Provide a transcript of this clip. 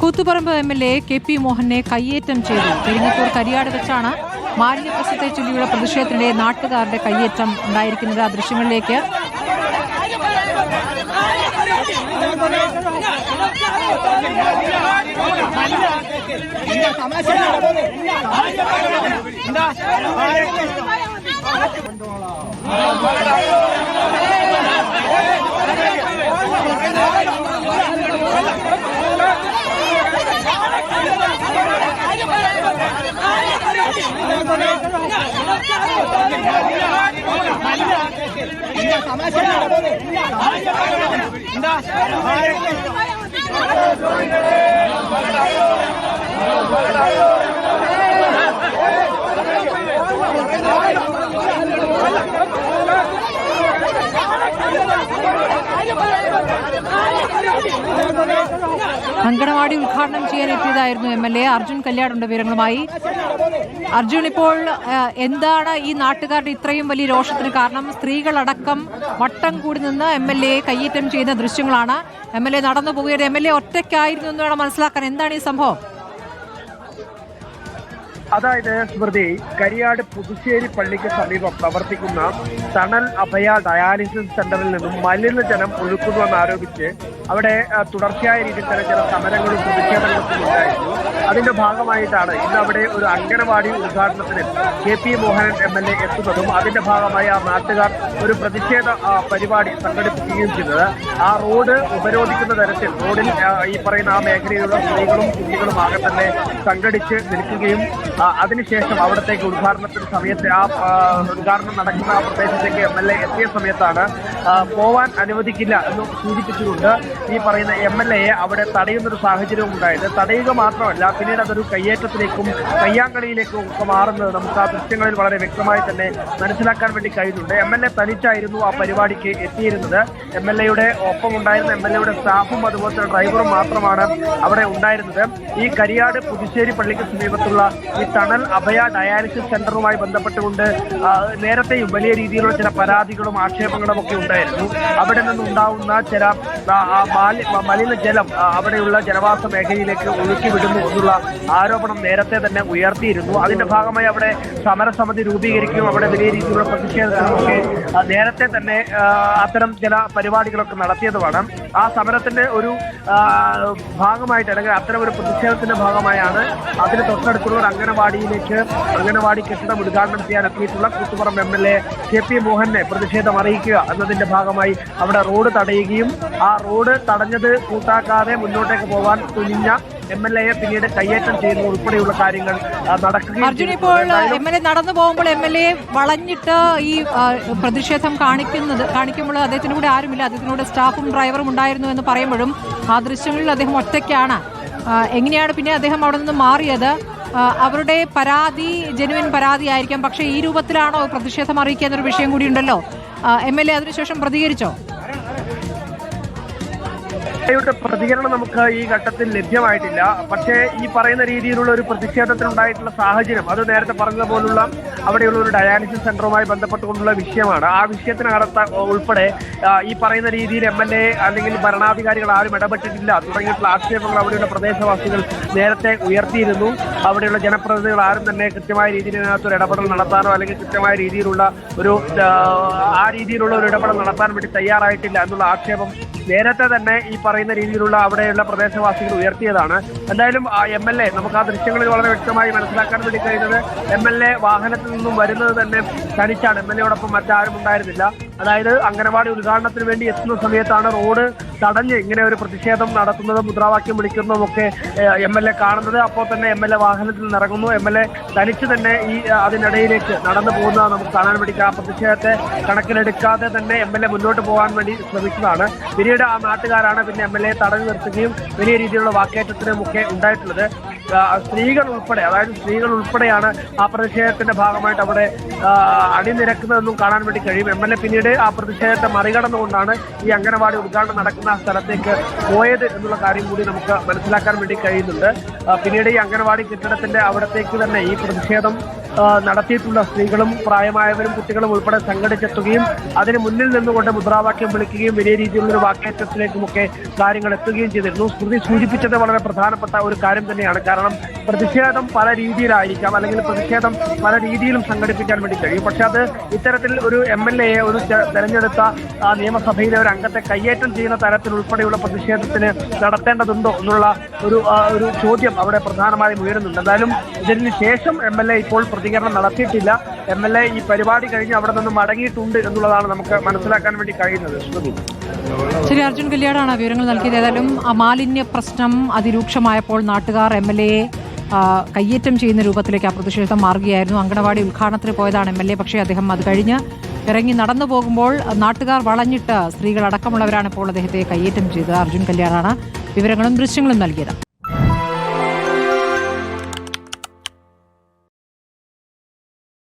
Koothuparamba M L A K P മോഹനെ കയ്യേറ്റം ചെയ്തു. പെരിങ്ങത്തൂർ കരിയാട് വെച്ചാണ് മാലിന്യ പ്രശ്നത്തെ ചൊല്ലിയുള്ള പ്രതിഷേധത്തിനിടെ നാട്ടുകാരുടെ കയ്യേറ്റം ഉണ്ടായിരിക്കുന്നത് ആ ദൃശ്യങ്ങളിലേക്ക്. இந்த അങ്കണവാടി ഉദ്ഘാടനം ചെയ്യാനെത്തിയതായിരുന്നു എം എൽ എ. അർജുൻ കല്യാടുണ്ട് വിവരങ്ങളുമായി. അർജുൻ ഇപ്പോൾ എന്താണ് ഈ നാട്ടുകാരുടെ ഇത്രയും വലിയ രോഷത്തിന് കാരണം? സ്ത്രീകളടക്കം വട്ടം കൂടി നിന്ന് എം എൽ എ കയ്യേറ്റം ചെയ്യുന്ന ദൃശ്യങ്ങളാണ്. എം എൽ എ നടന്നു പോവുകയുടെ എം എൽ എ ഒറ്റയ്ക്കായിരുന്നു എന്ന് വേണം മനസ്സിലാക്കാൻ. എന്താണ് ഈ സംഭവം? അതായത് സ്മൃതി കരിയാട് പുതുശ്ശേരി പള്ളിക്ക് സമീപം പ്രവർത്തിക്കുന്ന തണൽ അഭയ ഡയാലിസിസ് സെന്ററിൽ നിന്നും മലിനജലം ഒഴുക്കുന്നുവെന്ന് ആരോപിച്ച് അവിടെ തുടർച്ചയായ രീതിയിൽ തന്നെ ചില സമരങ്ങളും പ്രതിഷേധങ്ങളും ഉണ്ടായിരുന്നു. അതിന്റെ ഭാഗമായിട്ടാണ് ഇന്ന് അവിടെ ഒരു അംഗനവാടി ഉദ്ഘാടനത്തിന് K P Mohanan M L A എത്തുന്നതും അതിന്റെ ഭാഗമായി ആ നാട്ടുകാർ ഒരു പ്രതിഷേധ പരിപാടി സംഘടിപ്പിക്കുകയും ചെയ്തത്. ആ റോഡ് ഉപരോധിക്കുന്ന തരത്തിൽ റോഡിൽ ഈ പറയുന്ന ആ മേഖലയിലുള്ള സ്ത്രീകളും കുട്ടികളും ആകെ തന്നെ സംഘടിച്ച് നിൽക്കുകയും അതിനുശേഷം അവിടത്തേക്ക് ഉദ്ഘാടനത്തിന് സമയത്ത് ആ, ഉദ്ഘാടനം നടക്കുന്ന ആ പ്രദേശത്തേക്ക് എം എൽ എ എത്തിയ സമയത്താണ് പോവാൻ അനുവദിക്കില്ല എന്ന് സൂചിപ്പിച്ചുകൊണ്ട് ഈ പറയുന്ന എം എൽ എയെ അവിടെ തടയുന്നൊരു സാഹചര്യവും ഉണ്ടായത് തടയുക മാത്രമല്ല പിന്നീട് അതൊരു കയ്യേറ്റത്തിലേക്കും കയ്യാങ്കളിയിലേക്കും ഒക്കെ മാറുന്നത് നമുക്ക് ആ ദൃശ്യങ്ങളിൽ വളരെ വ്യക്തമായി തന്നെ മനസ്സിലാക്കാൻ വേണ്ടി കഴിയുന്നുണ്ട് എം എൽ എ തനിച്ചായിരുന്നു ആ പരിപാടിക്ക് എത്തിയിരുന്നത്. എം എൽ എയുടെ ഒപ്പം ഉണ്ടായിരുന്ന എം എൽ എയുടെ സ്റ്റാഫും അതുപോലെ തന്നെ ഡ്രൈവറും മാത്രമാണ് അവിടെ ഉണ്ടായിരുന്നത്. ഈ കരിയാട് പുതുശ്ശേരി പള്ളിക്ക് സമീപത്തുള്ള ഈ തണൽ അഭയ ഡയാലിസിസ് സെന്ററുമായി ബന്ധപ്പെട്ടുകൊണ്ട് നേരത്തെയും വലിയ രീതിയിലുള്ള ചില പരാതികളും ആക്ഷേപങ്ങളും ഒക്കെ ഉണ്ടായിരുന്നു. അവിടെ നിന്നുണ്ടാവുന്ന ചില മലിനജലം ജലം അവിടെയുള്ള ജനവാസ മേഖലയിലേക്ക് ഒഴുക്കി വിടുന്നു എന്നുള്ള ആരോപണം നേരത്തെ തന്നെ ഉയർത്തിയിരുന്നു. അതിന്റെ ഭാഗമായി അവിടെ സമരസമിതി രൂപീകരിക്കും അവിടെ വലിയ രീതിയിലുള്ള പ്രതിഷേധത്തിനുമൊക്കെ നേരത്തെ തന്നെ അത്തരം ചില പരിപാടികളൊക്കെ നടത്തിയതുമാണ്. ആ സമരത്തിന്റെ ഒരു ഭാഗമായിട്ട് അല്ലെങ്കിൽ അത്തരം ഒരു പ്രതിഷേധത്തിന്റെ ഭാഗമായാണ് അതിന് തൊട്ടടുത്തുള്ള ഒരു അംഗനവാടിയിലേക്ക് അംഗനവാടി കെട്ടിടം ഉദ്ഘാടനം ചെയ്യാൻ എത്തിയിട്ടുള്ള Koothuparamba M L A K P മോഹനെ പ്രതിഷേധം അറിയിക്കുക എന്നതിന്റെ ഭാഗമായി അവിടെ റോഡ് തടയുകയും ആ റോഡ് തടഞ്ഞത് കൂട്ടാക്കാതെ മുന്നോട്ടേക്ക് പോകാൻ തുനിഞ്ഞ എം എൽ എയെ പിന്നീട് കയ്യേറ്റം ചെയ്യുന്ന ഉൾപ്പെടെയുള്ള കാര്യങ്ങൾ നടക്കുകയും അർജുൻ. ഇപ്പോൾ എം എൽ എ നടന്നു പോകുമ്പോൾ എം എൽ എ വളഞ്ഞിട്ട് ഈ പ്രതിഷേധം കാണിക്കുന്നത് കാണിക്കുമ്പോൾ അദ്ദേഹത്തിന് കൂടെ ആരുമില്ല. അദ്ദേഹത്തിനൂടെ സ്റ്റാഫും ഡ്രൈവറും ഉണ്ടായിരുന്നു എന്ന് പറയുമ്പോഴും ആ ദൃശ്യങ്ങളിൽ അദ്ദേഹം ഒറ്റയ്ക്കാണ്. എങ്ങനെയാണ് പിന്നെ അദ്ദേഹം അവിടെ നിന്ന് മാറിയത്? അവരുടെ പരാതി ജനുവൻ പരാതി ആയിരിക്കാം. പക്ഷേ ഈ രൂപത്തിലാണോ പ്രതിഷേധം അറിയിക്കുക എന്നൊരു വിഷയം കൂടിയുണ്ടല്ലോ എം എൽ എ അതിനുശേഷം പ്രതികരിച്ചോ? യുടെ പ്രതികരണം നമുക്ക് ഈ ഘട്ടത്തിൽ ലഭ്യമായിട്ടില്ല. പക്ഷേ ഈ പറയുന്ന രീതിയിലുള്ള ഒരു പ്രതിഷേധത്തിനുണ്ടായിട്ടുള്ള സാഹചര്യം അത് നേരത്തെ പറഞ്ഞതുപോലുള്ള അവിടെയുള്ള ഒരു ഡയാലിസിസ് സെന്ററുമായി ബന്ധപ്പെട്ടുകൊണ്ടുള്ള വിഷയമാണ്. ആ വിഷയത്തിനകത്ത് ഉൾപ്പെടെ ഈ പറയുന്ന രീതിയിൽ എം എൽ എ അല്ലെങ്കിൽ ഭരണാധികാരികൾ ആരും ഇടപെട്ടിട്ടില്ല. തുടങ്ങിയിട്ടുള്ള ആക്ഷേപങ്ങൾ അവിടെയുള്ള പ്രദേശവാസികൾ നേരത്തെ ഉയർത്തിയിരുന്നു. അവിടെയുള്ള ജനപ്രതിനിധികൾ ആരും തന്നെ കൃത്യമായ രീതിയിൽ ഇതിനകത്ത് ഒരു ഇടപെടൽ നടത്താനോ അല്ലെങ്കിൽ കൃത്യമായ രീതിയിലുള്ള ഒരു ആ, ആ രീതിയിലുള്ള ഒരു ഇടപെടൽ നടത്താൻ വേണ്ടി തയ്യാറായിട്ടില്ല എന്നുള്ള ആക്ഷേപം നേരത്തെ തന്നെ ഈ പറയുന്ന രീതിയിലുള്ള അവിടെയുള്ള പ്രദേശവാസികൾ ഉയർത്തിയതാണ്. എന്തായാലും എം എൽ എ നമുക്ക് ആ ദൃശ്യങ്ങളിൽ വളരെ വ്യക്തമായി മനസ്സിലാക്കാൻ വേണ്ടി കഴിയുന്നത് എം എൽ എ വാഹനത്തിൽ നിന്നും വരുന്നത് തന്നെ തനിച്ചാണ് എം എൽ എയോടൊപ്പം മറ്റാരും ഉണ്ടായിരുന്നില്ല. അതായത് അംഗനവാടി ഉദ്ഘാടനത്തിന് വേണ്ടി എത്തുന്ന സമയത്താണ് റോഡ് തടഞ്ഞ് ഇങ്ങനെ ഒരു പ്രതിഷേധം നടത്തുന്നതും മുദ്രാവാക്യം വിളിക്കുന്നതും ഒക്കെ എം എൽ എ കാണുന്നത്. അപ്പോൾ തന്നെ എം എൽ എ വാഹനത്തിൽ നിറങ്ങുന്നു എം എൽ എ തനിച്ച് തന്നെ ഈ അതിനിടയിലേക്ക് നടന്നു പോകുന്നത് നമുക്ക് കാണാൻ വേണ്ടി ആ പ്രതിഷേധത്തെ കണക്കിലെടുക്കാതെ തന്നെ എം എൽ എ മുന്നോട്ട് പോകാൻ വേണ്ടി ശ്രമിച്ചതാണ്. പിന്നീട് ആ നാട്ടുകാരാണ് പിന്നെ എം എൽ എ തടഞ്ഞു നിർത്തുകയും വലിയ രീതിയിലുള്ള വാക്കേറ്റത്തിനും ഒക്കെ ഉണ്ടായിട്ടുള്ളത്. സ്ത്രീകൾ ഉൾപ്പെടെ അതായത് സ്ത്രീകൾ ഉൾപ്പെടെയാണ് ആ പ്രതിഷേധത്തിന്റെ ഭാഗമായിട്ട് അവിടെ അണിനിരക്കുന്നതെന്നും കാണാൻ വേണ്ടി കഴിയും. എം എൽ എ പിന്നീട് ആ പ്രതിഷേധത്തെ മറികടന്നുകൊണ്ടാണ് ഈ അംഗനവാടി ഉദ്ഘാടനം നടക്കുന്ന സ്ഥലത്തേക്ക് പോയത് എന്നുള്ള കാര്യം കൂടി നമുക്ക് മനസ്സിലാക്കാൻ വേണ്ടി കഴിയുന്നുണ്ട്. പിന്നീട് ഈ അംഗനവാടി കെട്ടിടത്തിന്റെ അവിടത്തേക്ക് തന്നെ ഈ പ്രതിഷേധം നടത്തിയിട്ടുള്ള സ്ത്രീകളും പ്രായമായവരും കുട്ടികളും ഉൾപ്പെടെ സംഘടിച്ചെത്തുകയും അതിന് മുന്നിൽ നിന്നുകൊണ്ട് മുദ്രാവാക്യം വിളിക്കുകയും വലിയ രീതിയിലുള്ള ഒരു കാര്യങ്ങൾ എത്തുകയും ചെയ്തിരുന്നു. സ്മൃതി സൂചിപ്പിച്ചത് വളരെ പ്രധാനപ്പെട്ട ഒരു കാര്യം തന്നെയാണ്. കാരണം പ്രതിഷേധം പല രീതിയിലായിരിക്കാം അല്ലെങ്കിൽ പ്രതിഷേധം പല രീതിയിലും സംഘടിപ്പിക്കാൻ വേണ്ടി കഴിയും. പക്ഷെ അത് ഇത്തരത്തിൽ ഒരു എം എൽ എയെ ഒരു തെരഞ്ഞെടുത്ത നിയമസഭയിലെ ഒരു അംഗത്തെ കയ്യേറ്റം ചെയ്യുന്ന തരത്തിൽ ഉൾപ്പെടെയുള്ള പ്രതിഷേധത്തിന് നടത്തേണ്ടതുണ്ടോ എന്നുള്ള ഒരു ഒരു ചോദ്യം അവിടെ പ്രധാനമായും ഉയരുന്നുണ്ട്. എന്തായാലും ഇതിന് ശേഷം എം എൽ എ ഇപ്പോൾ പ്രതികരണം നടത്തിയിട്ടില്ല. എം എൽ എ ഈ പരിപാടി കഴിഞ്ഞ് അവിടെ നിന്ന് മടങ്ങിയിട്ടുണ്ട് എന്നുള്ളതാണ് നമുക്ക് മനസ്സിലാക്കാൻ വേണ്ടി കഴിയുന്നത്. ശരി അർജുൻ കല്യാടാണ് വിവരങ്ങൾ നൽകിയത്. ഏതായാലും മാലിന്യ പ്രശ്നം അതിരൂക്ഷമായപ്പോൾ നാട്ടുകാർ എം എൽ എ കയ്യേറ്റം ചെയ്യുന്ന രൂപത്തിലേക്ക് ആ പ്രതിഷേധം മാറുകയായിരുന്നു. അങ്കണവാടി ഉദ്ഘാടനത്തിന് പോയതാണ് എം എൽ എ പക്ഷേ അദ്ദേഹം അത് കഴിഞ്ഞ് ഇറങ്ങി നടന്നു പോകുമ്പോൾ നാട്ടുകാർ വളഞ്ഞിട്ട് സ്ത്രീകൾ അടക്കമുള്ളവരാണ് ഇപ്പോൾ അദ്ദേഹത്തെ കയ്യേറ്റം ചെയ്തത്. അർജുൻ കല്യാണാണ് വിവരങ്ങളും ദൃശ്യങ്ങളും നൽകിയത്.